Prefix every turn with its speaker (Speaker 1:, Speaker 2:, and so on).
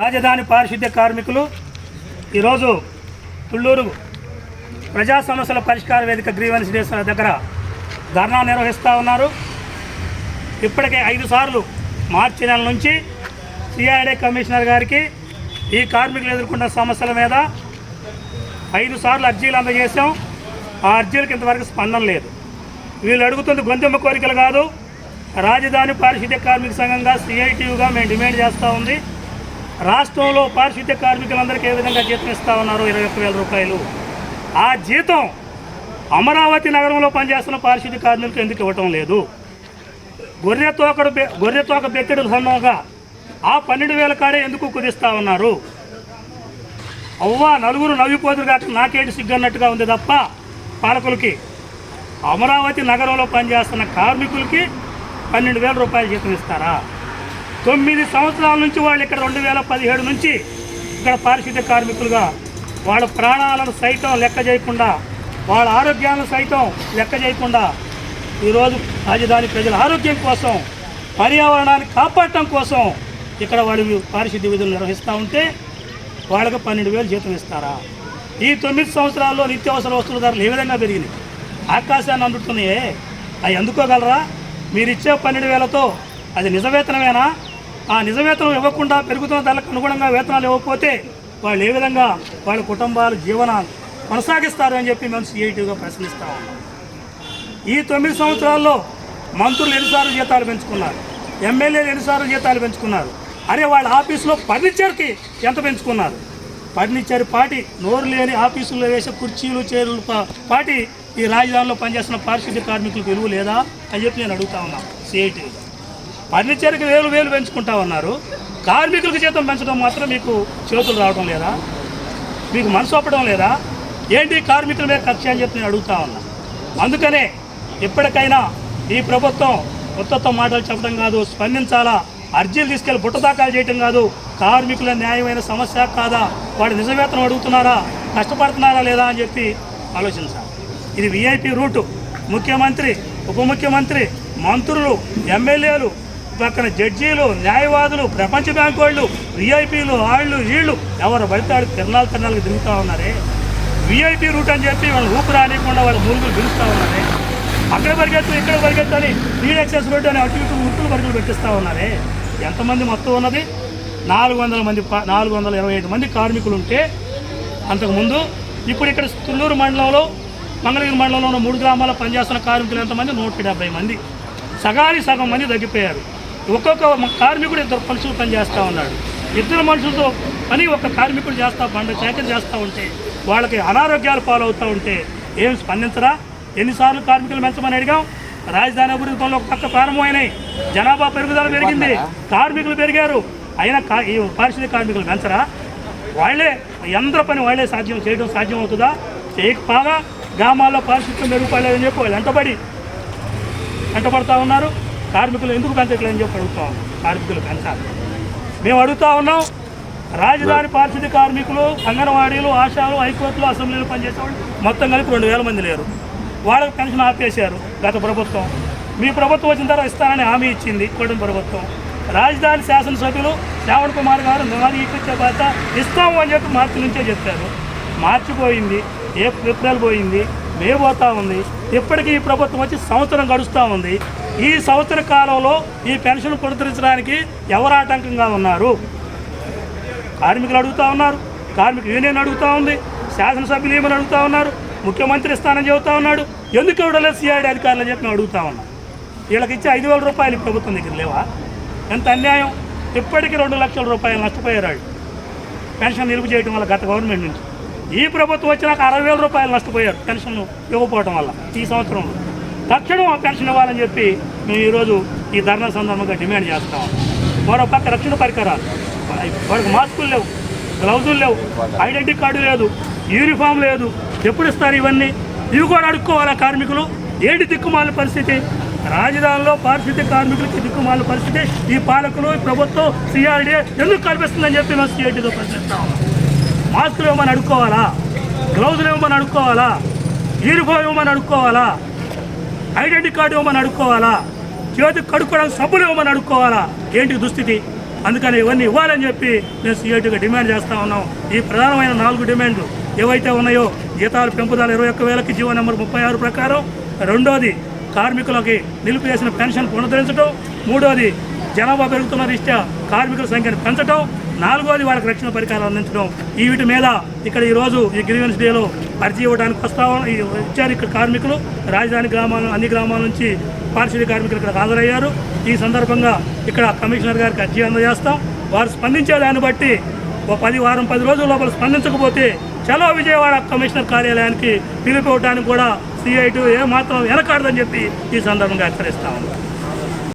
Speaker 1: రాజధాని పారిశుద్ధ్య కార్మికులు ఈరోజు తుళ్ళూరు ప్రజా సమస్యల పరిష్కార వేదిక గ్రీవెన్స్ డేస్ దగ్గర ధర్నా నిర్వహిస్తూ ఉన్నారు. ఇప్పటికే ఐదు సార్లు మార్చి నెల నుంచి సిఐడే కమిషనర్ గారికి ఈ కార్మికులు ఎదుర్కొన్న సమస్యల మీద ఐదు సార్లు అర్జీలు అందజేశాం. ఆ అర్జీలకు ఇంతవరకు స్పందన లేదు. వీళ్ళు అడుగుతుంది గొంతెమ్మ కోరికలు కాదు. రాజధాని పారిశుద్ధ్య కార్మిక సంఘంగా సిఐటియుగా మేము డిమాండ్ చేస్తూ ఉంది. రాష్ట్రంలో పారిశుద్ధ్య కార్మికులందరికీ ఏ విధంగా జీతం ఇస్తా ఉన్నారు? ఇరవై ఒక్క వేల రూపాయలు. ఆ జీతం అమరావతి నగరంలో పనిచేస్తున్న పారిశుద్ధ్య కార్మికులకు ఎందుకు ఇవ్వటం లేదు? గొర్రె తోకడు గొర్రె తోక బెత్తెడు ఆ పన్నెండు వేల కాడే ఎందుకు కుదిస్తా ఉన్నారు? అవ్వ నలుగురు నవ్విపోతురు కాక నాకేంటి సిగ్గన్నట్టుగా ఉంది తప్ప పాలకులకి? అమరావతి నగరంలో పనిచేస్తున్న కార్మికులకి పన్నెండు వేల రూపాయలు జీతం ఇస్తారా? తొమ్మిది సంవత్సరాల నుంచి వాళ్ళు ఇక్కడ రెండు వేల పదిహేడు నుంచి ఇక్కడ పారిశుద్ధ్య కార్మికులుగా వాళ్ళ ప్రాణాలను సైతం లెక్క చేయకుండా వాళ్ళ ఆరోగ్యాలను సైతం లెక్క చేయకుండా ఈరోజు రాజధాని ప్రజల ఆరోగ్యం కోసం పర్యావరణాన్ని కాపాడటం కోసం ఇక్కడ వాళ్ళు పారిశుద్ధ్య విధులు నిర్వహిస్తూ ఉంటే వాళ్ళకి పన్నెండు వేలు జీతం ఇస్తారా? ఈ తొమ్మిది సంవత్సరాల్లో నిత్యావసర వస్తువుల ధరలు ఏ విధంగా పెరిగినాయి? ఆకాశాన్ని అందుతున్నాయే. అవి అందుకోగలరా? మీరు ఇచ్చే పన్నెండు వేలతో అది నిజవేతనమేనా? ఆ నిజ వేతనం ఇవ్వకుండా పెరుగుతున్న ధరలకు అనుగుణంగా వేతనాలు ఇవ్వకపోతే వాళ్ళు ఏ విధంగా వాళ్ళ కుటుంబాలు జీవనాలు కొనసాగిస్తారు అని చెప్పి మేము సిఐటీగా ప్రశ్నిస్తా ఉన్నాం. ఈ తొమ్మిది సంవత్సరాల్లో మంత్రులు ఎన్నిసార్లు జీతాలు పెంచుకున్నారు? ఎమ్మెల్యేలు ఎన్నిసార్లు జీతాలు పెంచుకున్నారు? అరే వాళ్ళ ఆఫీసులో ఫర్నిచర్కి ఎంత పెంచుకున్నారు? ఫర్నిచర్ పాటి నోరు లేని ఆఫీసుల్లో వేసే కుర్చీలు చైర్లు పా- పాటి ఈ రాజధానిలో పనిచేస్తున్న పారిశుద్ధ్య కార్మికులకు విలువ లేదా అని చెప్పి నేను అడుగుతా ఉన్నాను సిఐటీగా ఫర్నిచర్కి వేలు వేలు పెంచుకుంటా ఉన్నారు. కార్మికులకు జీతం పెంచడం మాత్రం మీకు చేతులు రావడం లేదా? మీకు మనసు ఒప్పడం లేదా? ఏంటి కార్మికుల మీద కక్ష అని చెప్పి నేను అడుగుతా ఉన్నా. అందుకనే ఇప్పటికైనా ఈ ప్రభుత్వం కొత్త మాటలు చెప్పడం కాదు స్పందించాలా? అర్జీలు తీసుకెళ్ళి బుట్ట దాఖలు చేయటం కాదు. కార్మికుల న్యాయమైన సమస్య కాదా? వాడు నిజవేతనం అడుగుతున్నారా? కష్టపడుతున్నారా లేదా అని చెప్పి ఆలోచించాలి. ఇది విఐపి రూటు. ముఖ్యమంత్రి ఉప ముఖ్యమంత్రి మంత్రులు ఎమ్మెల్యేలు పక్కన జడ్జీలు న్యాయవాదులు ప్రపంచ బ్యాంక్ వాళ్ళు విఐపీలు వాళ్ళు వీళ్ళు ఎవరు పడితే వాళ్ళు తిరణాలు తిరణాలకు దిగుతూ ఉన్నారే విఐపీ రూట్ అని చెప్పి వాళ్ళు ఊపు రానియకుండా వాళ్ళ మూలుగులు పిలుస్తూ ఉన్నారే? అక్కడ పరిగెత్తు ఇక్కడ పరిగెత్తు అని ఫ్రీ ఎక్సెస్ రోడ్డు అని అటు ఇటు ఉట్టులు పరుగులు పెట్టిస్తూ ఉన్నారే? ఎంతమంది మొత్తం ఉన్నది? నాలుగు వందల మంది నాలుగు వందల ఇరవై ఐదు మంది కార్మికులు ఉంటే అంతకుముందు ఇప్పుడు ఇక్కడ తుళ్ళూరు మండలంలో మంగళగిరి మండలంలో ఉన్న మూడు గ్రామాల్లో పనిచేస్తున్న కార్మికులు ఎంతమంది? నూట డెబ్బై మంది. సగానికి సగం మంది తగ్గిపోయారు. ఒక్కొక్క కార్మికుడు ఇద్దరు మనుషులు పనిచేస్తూ ఉన్నాడు. ఇద్దరు మనుషులతో పని ఒక కార్మికుడు చేస్తా బండ సేకరణ చేస్తూ ఉంటే వాళ్ళకి అనారోగ్యాలు పాలవుతూ ఉంటే ఏం స్పందించరా? ఎన్నిసార్లు కార్మికులు పెంచమని అడిగాం. రాజధాని అభివృద్ధి పనులు ఒక పక్క ప్రారంభమైనాయి జనాభా పెరుగుదల పెరిగింది. కార్మికులు పెరిగారు. అయినా కా ఈ పారిశుద్ధ్య కార్మికులు పెంచరా? వాళ్ళే యంత్ర పని వాళ్ళే సాధ్యం చేయడం సాధ్యం అవుతుందా చేయకపోగా గ్రామాల్లో పారిశుద్ధ్యం మెరుగుపడలేదని చెప్పి వాళ్ళు వెంటబడి వెంటబడతా ఉన్నారు? కార్మికులు ఎందుకు పెంచట్లేదని చెప్పి అడుగుతా ఉన్నాం కార్మికులు పెంచాలి. మేము అడుగుతా ఉన్నాం రాజధాని పారిశుద్ధ్య కార్మికులు అంగన్వాడీలు ఆశాలు హైకోర్టులు అసెంబ్లీలు పనిచేసేవాళ్ళు మొత్తం కలిపి రెండు వేల మంది లేరు. వాళ్ళకి పెన్షన్ ఆపేశారు గత ప్రభుత్వం. మీ ప్రభుత్వం వచ్చిన తర్వాత ఇస్తానని హామీ ఇచ్చింది కూటమి ప్రభుత్వం. రాజధాని శాసనసభ్యులు శ్రావణ్ కుమార్ గారు నివాళి ఇచ్చే బాధ్యత ఇస్తాము అని చెప్పి మార్చి నుంచే చెప్పారు. మార్చి పోయింది ఏ ఏప్రిల్ పోయింది. వేయబోతూ పోతా ఉంది. ఇప్పటికీ ఈ ప్రభుత్వం వచ్చి సంవత్సరం గడుస్తూ ఉంది. ఈ సంవత్సర కాలంలో ఈ పెన్షన్ పునరుద్ధరించడానికి ఎవరు ఆటంకంగా ఉన్నారు? కార్మికులు అడుగుతా ఉన్నారు. కార్మిక యూనియన్ అడుగుతా ఉంది. శాసనసభ్యులు ఏమని అడుగుతా ఉన్నారు? ముఖ్యమంత్రి స్థానం చెబుతా ఉన్నాడు. ఎందుకు ఇవ్వడలేదు సిఐడి అధికారులు చెప్పి మేము అడుగుతా ఉన్నాం. వీళ్ళకి ఇచ్చే ఐదు వేల రూపాయలు ఈ ప్రభుత్వం దగ్గర లేవా? ఎంత అన్యాయం? ఇప్పటికీ రెండు లక్షల రూపాయలు నష్టపోయారు వాళ్ళు. పెన్షన్ నిలుపు చేయడం వల్ల గత గవర్నమెంట్ నుంచి. ఈ ప్రభుత్వం వచ్చినాక అరవై వేల రూపాయలు నష్టపోయారు పెన్షన్ ఇవ్వకపోవడం వల్ల ఈ సంవత్సరంలో. తక్షణం పెన్షన్ ఇవ్వాలని చెప్పి మేము ఈరోజు ఈ ధర్నా సందర్భంగా డిమాండ్ చేస్తాం మరో పక్క రక్షణ పరికరాలు. వాడికి మాస్కులు లేవు గ్లౌజులు లేవు ఐడెంటిటీ కార్డు లేదు యూనిఫామ్ లేదు ఎప్పుడు ఇస్తారు ఇవన్నీ? ఇవి కూడా అడుక్కోవాలా కార్మికులు? ఏడు దిక్కుమాల పరిస్థితి? రాజధానిలో పారిశుద్ధ్య కార్మికులకి దిక్కుమాలిన పరిస్థితి. ఈ పాలకులు ఈ ప్రభుత్వం సిఆర్డీఏ ఎందుకు కల్పిస్తుందని చెప్పి మేము సిఐటీతో ప్రశ్నిస్తాం మాస్కులు ఇవ్వమని అడుక్కోవాలా? గ్లౌజులు ఇవ్వమని అడుక్కోవాలా? యూనిఫామ్ ఇవ్వమని అడుక్కోవాలా? ఐడెంటిటీ కార్డు ఇవ్వమని అడుక్కోవాలా? చేతికి కడుక్కోవడానికి సబ్బులు ఇవ్వమని అడుక్కోవాలా? ఏంటి దుస్థితి? అందుకని ఇవన్నీ ఇవ్వాలని చెప్పి మేము సీఐటీగా డిమాండ్ చేస్తూ ఉన్నాం. ఈ ప్రధానమైన నాలుగు డిమాండ్లు ఏవైతే ఉన్నాయో జీతాలు పెంపుదల ఇరవై ఒక్క వేలకి జీవో నెంబర్ ముప్పై ఆరు ప్రకారం రెండోది కార్మికులకి నిలిపివేసిన పెన్షన్ పునరుద్ధరించడం మూడోది జనాభా పెరుగుతున్న రీత్యా కార్మికుల సంఖ్యను పెంచడం నాలుగోది వాళ్ళకి రక్షణ పరికరాలు అందించడం. ఈ వీటి మీద ఇక్కడ ఈరోజు ఈ గ్రీవెన్స్ డేలో అర్జీ ఇవ్వడానికి వస్తా ఇచ్చారు ఈ వచ్చారు ఇక్కడ కార్మికులు. రాజధాని గ్రామాల అన్ని గ్రామాల నుంచి పారిశుద్ధ్య కార్మికులు ఇక్కడ హాజరయ్యారు. ఈ సందర్భంగా ఇక్కడ కమిషనర్ గారికి అర్జీ అందజేస్తాం. వారు స్పందించే దాన్ని బట్టి ఓ పది వారం పది రోజుల లోపల స్పందించకపోతే చలో విజయవాడ కమిషనర్ కార్యాలయానికి పిలిపివ్వడానికి కూడా సిఐటు ఏ మాత్రం వెనకాడదని చెప్పి ఈ సందర్భంగా హెచ్చరిస్తా ఉన్నాం.